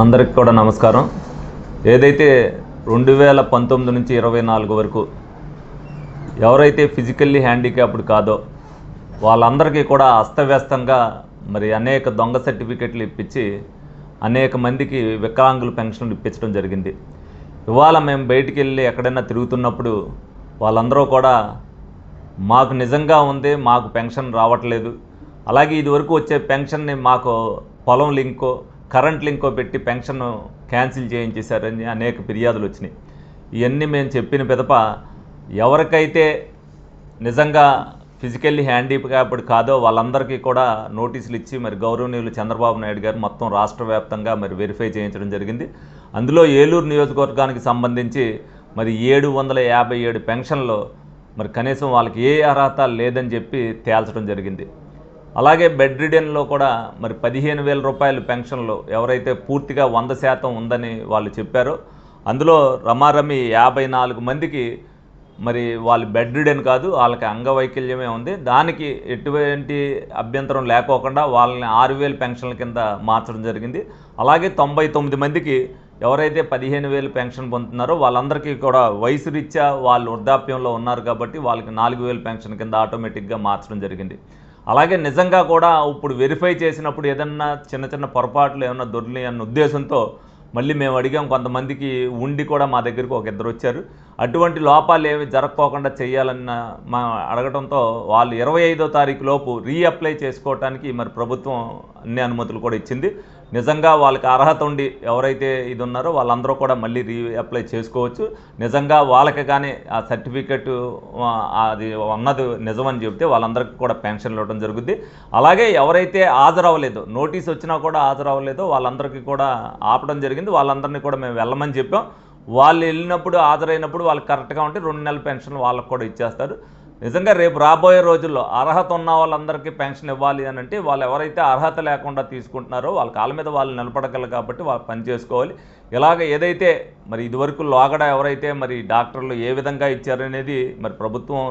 అందరికి కూడా నమస్కారం. ఏదైతే రెండు వేల పంతొమ్మిది నుంచి ఇరవై నాలుగు వరకు ఎవరైతే ఫిజికల్లీ హ్యాండిక్యాప్డ్ కాదో వాళ్ళందరికీ కూడా అస్తవ్యస్తంగా మరి అనేక దొంగ సర్టిఫికెట్లు ఇప్పించి అనేక మందికి వికలాంగుల పెన్షన్లు ఇప్పించడం జరిగింది. ఇవాళ మేము బయటికి వెళ్ళి ఎక్కడైనా తిరుగుతున్నప్పుడు వాళ్ళందరూ కూడా మాకు నిజంగా ఉంది మాకు పెన్షన్ రావట్లేదు. అలాగే ఇదివరకు వచ్చే పెన్షన్ని మాకు పొలం లింకో కరెంట్ లింకో పెట్టి పెన్షన్ క్యాన్సిల్ చేయించేశారని అనేక ఫిర్యాదులు వచ్చినాయి. ఇవన్నీ మేము చెప్పిన పిదప ఎవరికైతే నిజంగా ఫిజికల్లీ హ్యాండిక్యాప్డ్ కాదో వాళ్ళందరికీ కూడా నోటీసులు ఇచ్చి మరి గౌరవనీయులు చంద్రబాబు నాయుడు గారు మొత్తం రాష్ట్ర వ్యాప్తంగా మరి వెరిఫై చేయించడం జరిగింది. అందులో ఏలూరు నియోజకవర్గానికి సంబంధించి మరి ఏడు వందల యాభై ఏడు పెన్షన్లు మరి కనీసం వాళ్ళకి ఏ అర్హత లేదని చెప్పి తేల్చడం జరిగింది. అలాగే బెడ్ రిడెన్లో కూడా మరి పదిహేను వేల రూపాయలు పెన్షన్లు ఎవరైతే పూర్తిగా వంద శాతం ఉందని వాళ్ళు చెప్పారో అందులో రమారమి యాభై నాలుగు మందికి మరి వాళ్ళు బెడ్ రిడెన్ కాదు వాళ్ళకి అంగవైకల్యమే ఉంది. దానికి ఎటువంటి అభ్యంతరం లేకోకుండా వాళ్ళని ఆరు వేలు పెన్షన్ల కింద మార్చడం జరిగింది. అలాగే తొంభై తొమ్మిది మందికి ఎవరైతే పదిహేను వేలు పెన్షన్ పొందుతున్నారో వాళ్ళందరికీ కూడా వయసు రీత్యా వాళ్ళు వృద్ధాప్యంలో ఉన్నారు కాబట్టి వాళ్ళకి నాలుగు వేలు పెన్షన్ కింద ఆటోమేటిక్గా మార్చడం జరిగింది. అలాగే నిజంగా కూడా ఇప్పుడు వెరిఫై చేసినప్పుడు ఏదన్నా చిన్న చిన్న పొరపాట్లు ఏమన్నా దొరికి అన్న ఉద్దేశంతో మళ్ళీ మేము అడిగాం. కొంతమందికి ఉండి కూడా మా దగ్గరికి ఒక ఇద్దరు వచ్చారు. అటువంటి లోపాలు ఏమి జరగకోకుండా చేయాలన్న మా అడగడంతో వాళ్ళు ఇరవై ఐదో తారీఖు లోపు రీఅప్లై చేసుకోవటానికి మరి ప్రభుత్వం అన్ని అనుమతులు కూడా ఇచ్చింది. నిజంగా వాళ్ళకి అర్హత ఉండి ఎవరైతే ఇది ఉన్నారో వాళ్ళందరూ కూడా మళ్ళీ రీ అప్లై చేసుకోవచ్చు. నిజంగా వాళ్ళకి కానీ ఆ సర్టిఫికెట్ అది ఉన్నది నిజమని చెప్తే వాళ్ళందరికీ కూడా పెన్షన్లు ఇవ్వడం జరుగుద్ది. అలాగే ఎవరైతే హాజరవ్వలేదో నోటీస్ వచ్చినా కూడా హాజరవ్వలేదో వాళ్ళందరికీ కూడా ఆపడం జరిగింది. వాళ్ళందరినీ కూడా మేము వెళ్ళమని చెప్పాం. వాళ్ళు వెళ్ళినప్పుడు హాజరైనప్పుడు వాళ్ళకి కరెక్ట్గా ఉంటే రెండు నెలల పెన్షన్ వాళ్ళకి కూడా ఇచ్చేస్తారు. నిజంగా రేపు రాబోయే రోజుల్లో అర్హత ఉన్న వాళ్ళందరికీ పెన్షన్ ఇవ్వాలి అని అంటే వాళ్ళు ఎవరైతే అర్హత లేకుండా తీసుకుంటున్నారో వాళ్ళ కాళ్ళ మీద వాళ్ళు నిలబడగలరు కాబట్టి వాళ్ళు పని చేసుకోవాలి. ఇలాగ ఏదైతే మరి ఇదివరకు లోగడ ఎవరైతే మరి డాక్టర్లు ఏ విధంగా ఇచ్చారనేది మరి ప్రభుత్వం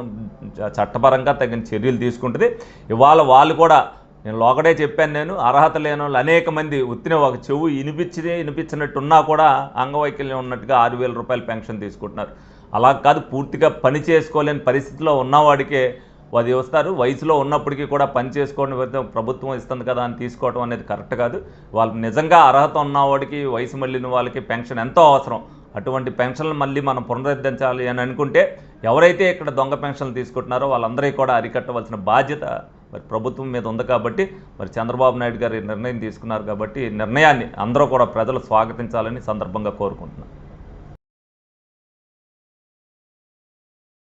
చట్టపరంగా తగిన చర్యలు తీసుకుంటుంది. ఇవాళ వాళ్ళు కూడా నేను లోకడే చెప్పాను నేను అర్హత లేని వాళ్ళు అనేక మంది ఉత్తిన ఒక చెవు వినిపించి వినిపించినట్టున్నా కూడా అంగవైకల్యం ఉన్నట్టుగా ఆరు వేల రూపాయల పెన్షన్ తీసుకుంటున్నారు. అలా కాదు పూర్తిగా పని చేసుకోలేని పరిస్థితిలో ఉన్నవాడికే అది వస్తారు వయసులో ఉన్నప్పటికీ కూడా పని చేసుకోవడం ప్రభుత్వం ఇస్తుంది కదా అని తీసుకోవడం అనేది కరెక్ట్ కాదు. వాళ్ళు నిజంగా అర్హత ఉన్నవాడికి వయసు మళ్ళిన వాళ్ళకి పెన్షన్ ఎంతో అవసరం. అటువంటి పెన్షన్లు మళ్ళీ మనం పునరుద్ధరించాలి అని అనుకుంటే ఎవరైతే ఇక్కడ దొంగ పెన్షన్లు తీసుకుంటున్నారో వాళ్ళందరికీ కూడా అరికట్టవలసిన బాధ్యత మరి ప్రభుత్వం మీద ఉంది కాబట్టి మరి చంద్రబాబు నాయుడు గారు నిర్ణయం తీసుకున్నారు కాబట్టి నిర్ణయాన్ని అందరూ కూడా ప్రజలు స్వాగతించాలని సందర్భంగా కోరుకుంటున్నాను.